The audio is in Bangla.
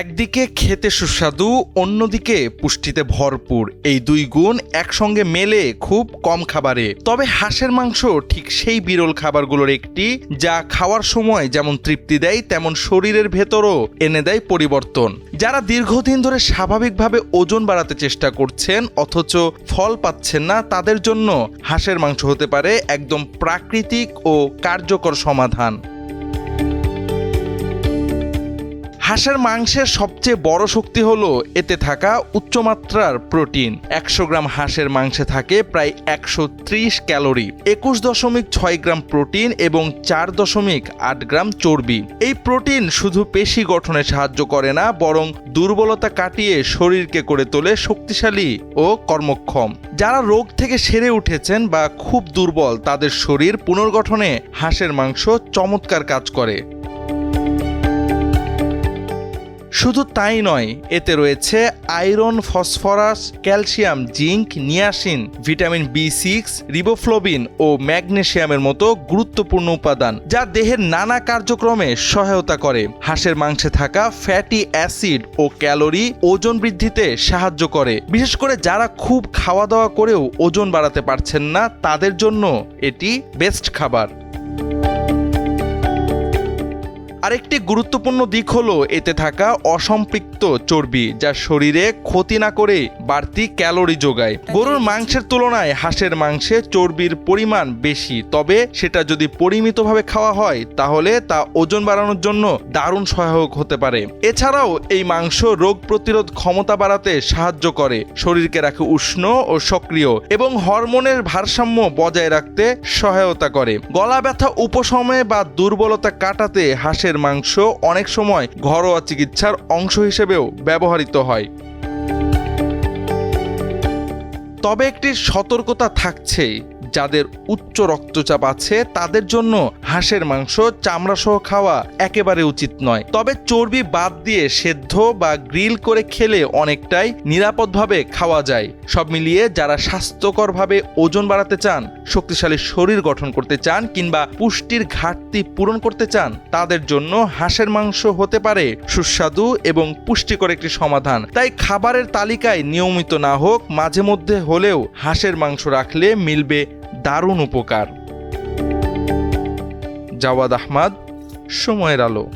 একদিকে খেতে সুস্বাদু, অন্যদিকে পুষ্টিতে ভরপুর। এই দুই গুণ একসঙ্গে মেলে খুব কম খাবারে। তবে হাঁসের মাংস ঠিক সেই বিরল খাবারগুলোর একটি, যা খাওয়ার সময় যেমন তৃপ্তি দেয়, তেমন শরীরের ভেতরও এনে দেয় পরিবর্তন। যারা দীর্ঘদিন ধরে স্বাভাবিকভাবে ওজন বাড়াতে চেষ্টা করছেন, অথচ ফল পাচ্ছেন না, তাদের জন্য হাঁসের মাংস হতে পারে একদম প্রাকৃতিক ও কার্যকর সমাধান। হাঁসের মাংসের সবচেয়ে বড় শক্তি হলো এতে থাকা উচ্চমাত্রার প্রোটিন। একশো গ্রাম হাঁসের মাংসে থাকে প্রায় একশো ত্রিশ ক্যালোরি, একুশ দশমিক ছয় গ্রাম প্রোটিন এবং চার দশমিক আট গ্রাম চর্বি। এই প্রোটিন শুধু পেশি গঠনে সাহায্য করে না, বরং দুর্বলতা কাটিয়ে শরীরকে করে তোলে শক্তিশালী ও কর্মক্ষম। যারা রোগ থেকে সেরে উঠেছেন বা খুব দুর্বল, তাদের শরীর পুনর্গঠনে হাঁসের মাংস চমৎকার কাজ করে। শুধু তাই নয়, এতে রয়েছে iron, phosphorus, calcium, zinc, niacin, vitamin B six riboflavin ও ম্যাগনেশিয়ামের মতো গুরুত্বপূর্ণ উপাদান, যা দেহের নানা কার্যক্রমে সহায়তা করে। হাঁসের মাংসে থাকা ফ্যাটি অ্যাসিড ও ক্যালোরি ওজন বৃদ্ধিতে সাহায্য করে। বিশেষ করে যারা খুব খাওয়া দাওয়া করেও ওজন বাড়াতে পারছেন না, তাদের জন্য এটি বেস্ট খাবার। আরেকটি গুরুত্বপূর্ণ দিক হলো এতে থাকা অসম্পৃক্ত চর্বি, যা শরীরে ক্ষতি না করে বাড়তি ক্যালোরি যোগায়। গরুর মাংসের তুলনায় হাঁসের মাংসে চর্বির পরিমাণ বেশি, তবে সেটা যদি পরিমিতভাবে খাওয়া হয়, তাহলে তা ওজন বাড়ানোর জন্য দারুণ সহায়ক হতে পারে। এছাড়াও এই মাংস রোগ প্রতিরোধ ক্ষমতা বাড়াতে সাহায্য করে, শরীরকে রাখে উষ্ণ ও সক্রিয়, এবং হরমোনের ভারসাম্য বজায় রাখতে সহায়তা করে। গলা ব্যথা উপশমে বা দুর্বলতা কাটাতে হাঁসের মাংস অনেক সময় ঘরোয়া চিকিৎসার অংশ হিসেবেও ব্যবহৃত হয়। তবে একটি সতর্কতা থাকছেই যাদের উচ্চ রক্তচাপ আছে, তাদের জন্য হাঁসের মাংস চামড়া সহ খাওয়া একেবারে উচিত নয়। তবে চর্বি বাদ দিয়ে সেদ্ধ বা গ্রিল করে খেলে অনেকটাই নিরাপদভাবে খাওয়া যায়। সব মিলিয়ে যারা স্বাস্থ্যকরভাবে ওজন বাড়াতে চান শক্তিশালী শরীর গঠন করতে চান কিংবা পুষ্টির ঘাটতি পূরণ করতে চান, তাদের জন্য হাঁসের মাংস হতে পারে সুস্বাদু এবং পুষ্টিকর একটি সমাধান। তাই খাবারের তালিকায় নিয়মিত না হোক, মাঝে মধ্যে হলেও হাঁসের মাংস রাখলে মিলবে দারুণ উপকার। জাওয়াদ আহমাদ, সময়ের আলো।